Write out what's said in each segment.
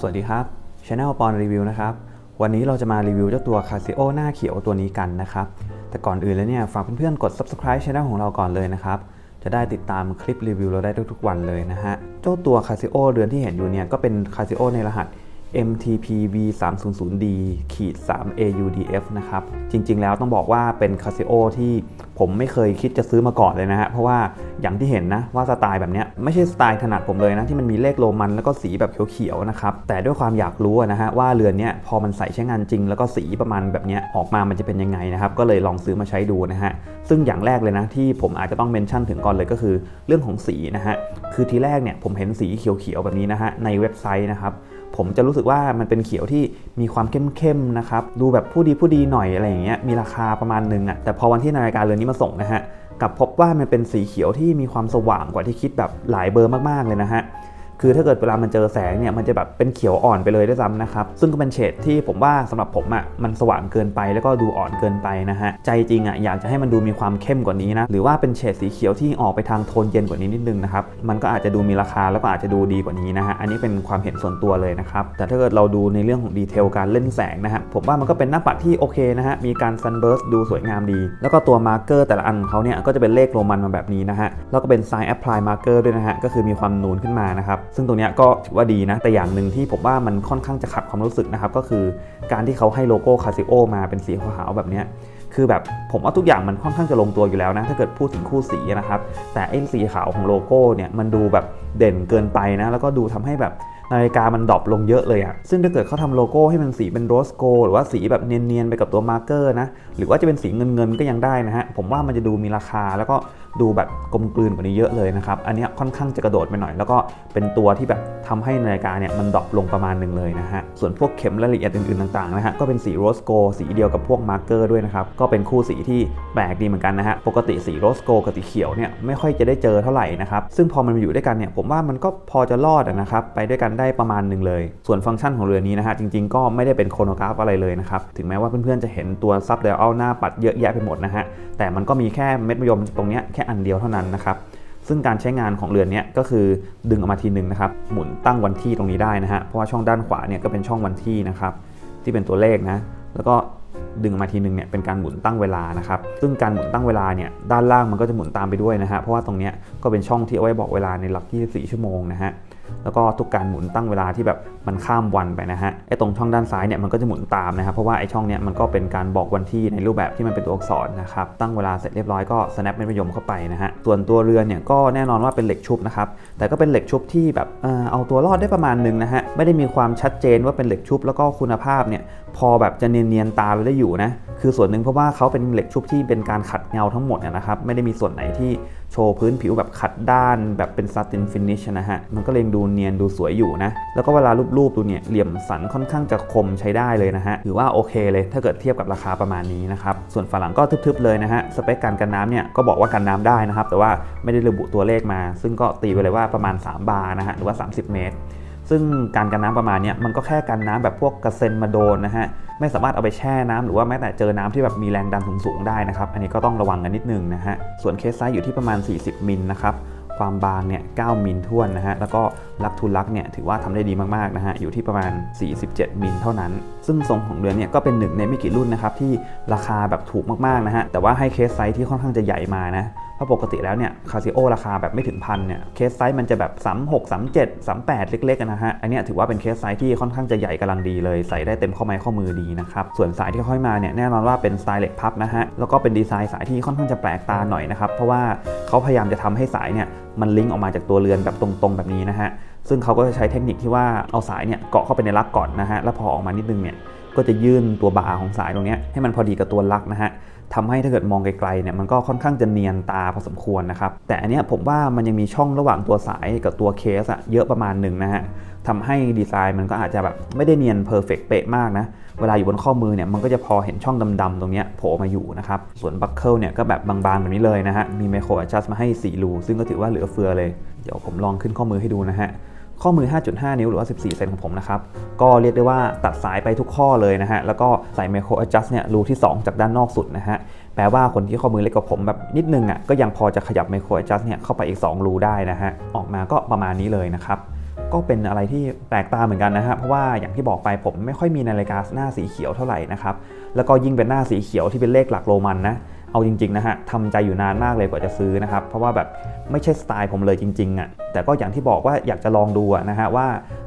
สวัสดีครับ Channel ปอนรีวิวนะครับ วันนี้เราจะมารีวิวเจ้าตัว Casio หน้าเขียวตัวนี้กันนะครับ แต่ก่อนอื่นเลยเนี่ยฝากเพื่อนๆกด subscribe Channel ของเราก่อนเลยนะครับ จะได้ติดตามคลิปรีวิวเราได้ทุกๆวันเลยนะฮะ เจ้าตัว Casio เรือนที่เห็นอยู่เนี่ยก็เป็น Casio ในรหัส MTPV 3 0 0 D ขีด3 AUDF นะครับ จริงๆแล้วต้องบอกว่าเป็น Casio ที่ ผมไม่เคยคิดจะซื้อมาก่อนเลยนะฮะ เพราะว่าอย่างที่เห็นนะว่าสไตล์แบบเนี้ยไม่ใช่สไตล์ถนัดผมเลยนะ ที่มันมีเลขโรมันแล้วก็สีแบบเขียวๆนะครับ แต่ด้วยความอยากรู้นะฮะว่าเรือนเนี้ยพอมันใส่ใช้งานจริง แล้วก็สีประมาณแบบเนี้ยออกมามันจะเป็นยังไงนะครับ ก็เลยลองซื้อมาใช้ดูนะฮะ ซึ่งอย่างแรกเลยนะที่ผมอาจจะต้องเมนชั่นถึงก่อนเลยก็คือ เรื่องของสีนะฮะ คือทีแรกเนี่ยผมเห็นสีเขียวๆแบบนี้นะฮะในเว็บไซต์นะครับผมจะรู้สึกว่ามันเป็นเขียวที่มีความเข้มๆนะครับ ดูแบบผู้ดีผู้ดีหน่อยอะไรอย่างเงี้ย มีราคาประมาณนึงอะ่ะ แต่พอวันที่นาฬิกาเรือนนี้มาส่งนะฮะกลับพบว่ามันเป็นสีเขียวที่มีความสว่างกว่าที่คิดแบบหลายเบอร์มากๆเลยนะฮะ คือถ้าเกิดเวลามันเจอแสงเนี่ยมันจะแบบเป็นเขียวอ่อนไปเลยด้วยซ้ำนะครับ ซึ่งก็เป็นเฉดที่ผมว่าสำหรับผมอะ่ะมันสว่างเกินไปแล้วก็ดูอ่อนเกินไปนะฮะใจจริงอะ่ะอยากจะให้มันดูมีความเข้มกว่านี้นะหรือว่าเป็นเฉดสีเขียวที่ออกไปทางโทนเย็นกว่านี้นิดนึงนะครับมันก็อาจจะดูมีราคาแล้วก็อาจจะดูดีกว่านี้นะฮะอันนี้เป็นความเห็นส่วนตัวเลยนะครับแต่ถ้าเกิดเราดูในเรื่องของดีเทลการเล่นแสงนะฮะผมว่ามันก็เป็นหน้าปัดที่โอเคนะฮะมีการซันเบิร์สดูสวยงามดี แล้วก็ตัวมาร์กเกอร์แต่ละอันของเขาเนี่ยก็จะเป็นเลขโรมันมาแบบนี้นะฮะแล้วก็เป็น sign apply marker ด้วยนะฮะก็คือมีความนูนขึ้นมานะครับซึ่งตรงนี้ก็ถือว่าดีนะ แต่อย่างหนึ่งที่ผมว่ามันค่อนข้างจะขัดความรู้สึกนะครับ ก็คือการที่เขาให้โลโก้คาซิโอมาเป็นสีขาวแบบนี้คือแบบผมว่าทุกอย่างมันค่อนข้างจะลงตัวอยู่แล้วนะ ถ้าเกิดพูดถึงคู่สีนะครับ แต่ไอ้สีขาวของโลโก้เนี่ยมันดูแบบเด่นเกินไปนะ แล้วก็ดูทำให้แบบนาฬิกามันดรอปลงเยอะเลยอะซึ่งถ้าเกิดเขาทำโลโก้ให้มันสีเป็นโรสโกหรือว่าสีแบบเนียนๆไปกับตัวมาร์กเกอร์นะ หรือว่าจะเป็นสีเงินๆก็ยังได้นะฮะ ผมว่ามันจะดูมีราคาแล้วก็ ดูแบบกลมกลืนกว่านี้เยอะเลยนะครับ อันนี้ค่อนข้างจะกระโดดไปหน่อย แล้วก็เป็นตัวที่แบบทำให้นาฬิกาเนี่ยมันดรอปลงประมาณหนึ่งเลยนะฮะ ส่วนพวกเข็มรายละเอียดอื่นๆต่างๆนะฮะ ก็เป็นสีโรสโกสีเดียวกับพวกมาร์กเกอร์ด้วยนะครับ ก็เป็นคู่สีที่แปลกดีเหมือนกันนะฮะ ปกติสีโรสโกกับสีเขียวเนี่ยไม่ค่อยจะได้เจอเท่าไหร่นะครับ ซึ่งพอมันมาอยู่ด้วยกันเนี่ยผมว่ามันก็พอจะรอดนะครับ ไปด้วยกันได้ประมาณหนึ่งเลย ส่วนฟังก์ชันของเรือนี้นะฮะจริงๆ ก็ไม่ได้เป็นโครโนกราฟอะไรเลยนะครับ ถึงแม้ว่าเพื่อนๆจะเห็นตัวซับเดลเอาหน้าปัดเยอะแยะไปหมดนะฮะ แต่มันก็มีแค่เม็ดมะยมตรงเนี้ยแค่อันเดียวเท่านั้นนะครับ ซึ่งการใช้งานของเรือนนี้ก็คือดึงออกมาทีนึงนะครับ หมุนตั้งวันที่ตรงนี้ได้นะฮะ เพราะว่าช่องด้านขวาเนี่ยก็เป็นช่องวันที่นะครับที่เป็นตัวเลขนะ แล้วก็ดึงออกมาทีนึงเนี่ยเป็นการหมุนตั้งเวลานะครับ ซึ่งการหมุนตั้งเวลาเนี่ยด้านล่างมันก็จะหมุนตามไปด้วยนะฮะ เพราะว่าตรงนี้ก็เป็นช่องที่เอาไว้บอกเวลาในหลัก 24 ชั่วโมงนะฮะ แล้วก็ทุกการหมุนตั้งเวลาที่แบบมันข้ามวันไปนะฮะไอ้ตรงช่องด้านซ้ายเนี่ยมันก็จะหมุนตามนะครับเพราะว่าไอ้ช่องเนี้ยมันก็เป็นการบอกวันที่ในรูปแบบที่มันเป็นตัวอักษรนะครับตั้งเวลาเสร็จเรียบร้อยก็ snap เม็ดมะยมเข้าไปนะฮะส่วนตัวเรือนเนี่ยก็แน่นอนว่าเป็นเหล็กชุบนะครับแต่ก็เป็นเหล็กชุบที่แบบเอาตัวรอดได้ประมาณหนึงนะฮะไม่ได้มีความชัดเจนว่าเป็นเหล็กชุบแล้วก็คุณภาพเนี่ยพอแบบจะเนียนๆตาไปได้อยู่นะคือส่วนหนึ่งเพราะว่าเขาเป็นเหล็กชุบที่เป็นการขัดเงาทั้งหมดเนี่ยนะครับ ไม่ได้มีส่วนไหนที่โชว์พื้นผิวแบบขัดด้าน แบบเป็นซัตินฟินิชนะฮะ มันก็เลยดูเนียนดูสวยอยู่นะ แล้วก็เวลารูปๆดูเนี่ยเหลี่ยมสันค่อนข้างจะคมใช้ได้เลยนะฮะถือว่าโอเคเลยถ้าเกิดเทียบกับราคาประมาณนี้นะครับ ส่วนฝาหลังก็ทึบๆเลยนะฮะ สเปคการกันน้ำเนี่ยก็บอกว่ากันน้ำได้นะครับ แต่ว่าไม่ได้ระบุตัวเลขมา ซึ่งก็ตีไปเลยว่าประมาณ 3 บาร์นะฮะ หรือว่า 30 เมตร ซึ่งการกันน้ำประมาณนี้มันก็แค่กันน้ำแบบพวกกระเซ็นมาโดนนะฮะไม่สามารถเอาไปแช่น้ำหรือว่าแม้แต่เจอน้ำที่แบบมีแรงดันสูงๆได้นะครับอันนี้ก็ต้องระวังกันนิดนึงนะฮะส่วนเคสไซส์อยู่ที่ประมาณ 40มิลนะครับความบางเนี่ย9มิลท่วนนะฮะ แล้วก็ลักทุลักเนี่ยถือว่าทำได้ดีมากๆนะฮะ อยู่ที่ประมาณ 47 มิลเท่านั้น ซึ่งทรงของเรือนเนี่ยก็เป็นหนึ่งในไม่กี่รุ่นนะครับ ที่ราคาแบบถูกมากๆนะฮะ แต่ว่าให้เคสไซส์ที่ค่อนข้างจะใหญ่มานะ เพราะปกติแล้วเนี่ยคาซิโอราคาแบบไม่ถึงพันเนี่ยเคสไซส์มันจะแบบ36 37 38 เล็กๆนะฮะอันนี้ถือว่าเป็นเคสไซส์ที่ค่อนข้างจะใหญ่กำลังดีเลยใส่ได้เต็มข้อไม้ข้อมือดีนะครับส่วนสายที่ห้อยมาเนี่ยแน่นอนว่าเป็นสไตล์เหล็กพับนะฮะแล้วก็เป็นดีไซน์สายที่ค่อนข้างจะแปลกตาหน่อยนะครับเพราะว่าเขาพยายามจะทำให้สายเนี่ยมันลิงก์ออกมาจากตัวเรือนแบบตรงๆ แบบนี้นะฮะซึ่งเขาก็จะใช้เทคนิคที่ว่าเอาสายเนี่ยเกาะเข้าไปในลักก่อนนะฮะแล้วพอออกมานิดนึงเนี่ย ก็จะยื่นตัวบาของสายตรงนี้ให้มันพอดีกับตัวลักนะฮะทำให้ถ้าเกิดมองไกลๆเนี่ยมันก็ค่อนข้างจะเนียนตาพอสมควรนะครับ แต่อันนี้ผมว่ามันยังมีช่องระหว่างตัวสายกับตัวเคสอะเยอะประมาณหนึ่งนะฮะทำให้ดีไซน์มันก็อาจจะแบบไม่ได้เนียนเพอร์เฟกเป๊ะมากนะ เวลาอยู่บนข้อมือเนี่ยมันก็จะพอเห็นช่องดำๆตรงนี้โผล่มาอยู่นะครับ ส่วนบัคเกิลเนี่ยก็แบบบางๆแบบนี้เลยนะฮะ มีไมโคร adjust มาให้ 4 รู ซึ่งก็ถือว่าเหลือเฟือเลย เดี๋ยวผมลองขึ้นข้อมือให้ดูนะฮะ ข้อมือ 5.5 นิ้วหรือว่า 14 เซนของผมนะครับ ก็เรียกได้ว่าตัดสายไปทุกข้อเลยนะฮะ แล้วก็ใส่ไมโคร adjust เนี่ยรูที่ 2 จากด้านนอกสุดนะฮะ แปลว่าคนที่ข้อมือเล็กกว่าผมแบบนิดนึงอะ ก็ยังพอจะขยับไมโคร adjust เนี่ยเข้าไปอีก 2 รูได้นะฮะ ออกมาก็ประมาณนี้เลยนะครับก็เป็นอะไรที่แปลกตาเหมือนกันนะฮะ เพราะว่าอย่างที่บอกไปผมไม่ค่อยมีนาฬิกาหน้าสีเขียวเท่าไหร่นะครับ แล้วก็ยิ่งเป็นหน้าสีเขียวที่เป็นเลขหลักโรมันนะ เอาจริงๆนะฮะทำใจอยู่นานมากเลยกว่าจะซื้อนะครับ เพราะว่าแบบไม่ใช่สไตล์ผมเลยจริงๆอะ่ะแต่ก็อย่างที่บอกว่าอยากจะลองดูนะฮะว่า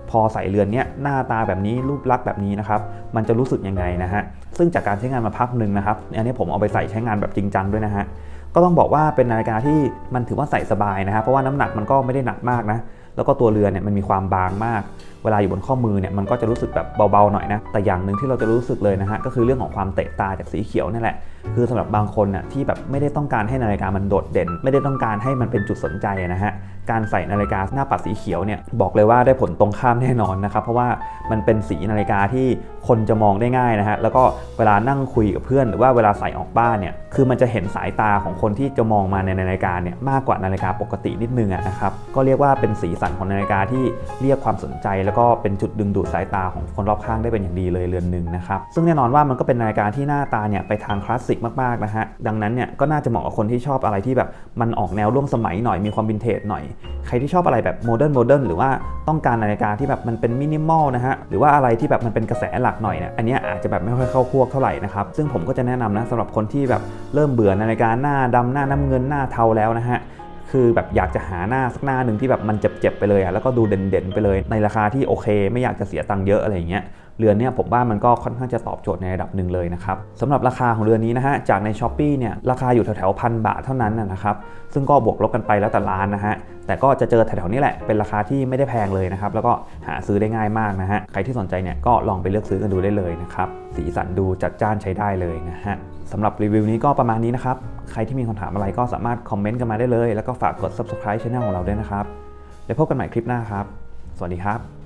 พอใส่เรือนเนี้ยหน้าตาแบบนี้รูปลักษณ์แบบนี้นะครับมันจะรู้สึกยังไงนะฮะซึ่งจากการใช้งานมาพักหนึ่งนะครับอันนี้ผมเอาไปใส่ใช้งานแบบจริงจังด้วยนะฮะก็ต้องบอกว่าเป็นนาฬิกาที่มันถือว่าใส่สบายนะครับเพราะว่าน้ำหนักมันก็ไม่ได้หนักมากนะแล้วก็ตัวเรือนเนี่ยมันมีความบางมาก เวลาอยู่บนข้อมือเนี่ยมันก็จะรู้สึกแบบเบาๆหน่อยนะ แต่อย่างหนึ่งที่เราจะรู้สึกเลยนะฮะก็คือเรื่องของความเตะตาจากสีเขียวนี่แหละ คือสำหรับบางคนน่ะที่แบบไม่ได้ต้องการให้นาฬิกามันโดดเด่น ไม่ได้ต้องการให้มันเป็นจุดสนใจนะฮะการใส่นาฬิกาหน้าปัดสีเขียวเนี่ยบอกเลยว่าได้ผลตรงข้ามแน่นอนนะครับเพราะว่ามันเป็นสีนาฬิกาที่คนจะมองได้ง่ายนะฮะแล้วก็เวลานั่งคุยกับเพื่อน หรือว่าเวลาใส่ออกบ้านเนี่ยคือมันจะเห็นสายตาของคนที่จะมองมาในนาฬิกาเนี่ยมากกว่านาฬิกาปกตินิดนึงอะนะครับก็เรียกว่าเป็นสีสันของนาฬิกาที่เรียกความสนใจแล้วก็เป็นจุดดึงดูดสายตาของคนรอบข้างได้เป็นอย่างดีเลยเรือนหนึ่งนะครับซึ่งแน่นอนว่ามันก็เป็นนาฬิกาที่หน้าตาเนี่ยไปทางคลาสสิกมากๆนะฮะดังนั้นเนี่ยก็น่าจะเหมาะกับคนที่ชอบอะไรที่แบบมันออกแนวร่วมสมัยหน่อยมีความวินเทจหน่อย ใครที่ชอบอะไรแบบโมเดิร์นโมเดิร์นหรือว่าต้องการนาฬิกาที่แบบมันเป็นมินิมอลนะฮะหรือว่าอะไรที่แบบมันเป็นกระแสหลักหน่อยเนี่ยอันนี้อาจจะแบบไม่ค่อยเข้าพวกเท่าไหร่นะครับซึ่งผมก็จะแนะนำนะสำหรับคนที่แบบเริ่มเบื่อนาฬิกาหน้าดำหน้าน้ำเงินหน้าเทาแล้วนะฮะ คือแบบอยากจะหาหน้าสักหน้าหนึ่งที่แบบมันเจ็บๆไปเลยอะแล้วก็ดูเด่นๆไปเลยในราคาที่โอเค ไม่อยากจะเสียตังค์เยอะอะไรอย่างเงี้ยเรือนเนี่ยผมว่ามันก็ค่อนข้างจะตอบโจทย์ในระดับหนึ่งเลยนะครับสำหรับราคาของเรือนนี้นะฮะจากใน s h อ p e e เนี่ยราคาอยู่แถวๆพันบาทเท่านั้นนะครับซึ่งก็บวกลบกันไปแล้วแต่ร้านนะฮะแต่ก็จะเจอแถวๆนี้แหละเป็นราคาที่ไม่ได้แพงเลยนะครับแล้วก็หาซื้อได้ง่ายมากนะฮะใครที่สนใจเนี่ยก็ลองไปเลือกซื้อกันดูได้เลยนะครับสีสันดูจัดจ้านใช้ได้เลยนะฮะสำหรับรีวิวนี้ก็ประมาณนี้นะครับใครที่มีคำถามอะไรก็สามารถคอมเมนต์กันมาได้เลย แล้วก็ฝากกด subscribe channel ของเราด้วยนะครับเดี๋ยวพบกันใหม่คลิปหน้าครับ สวัสดีครับ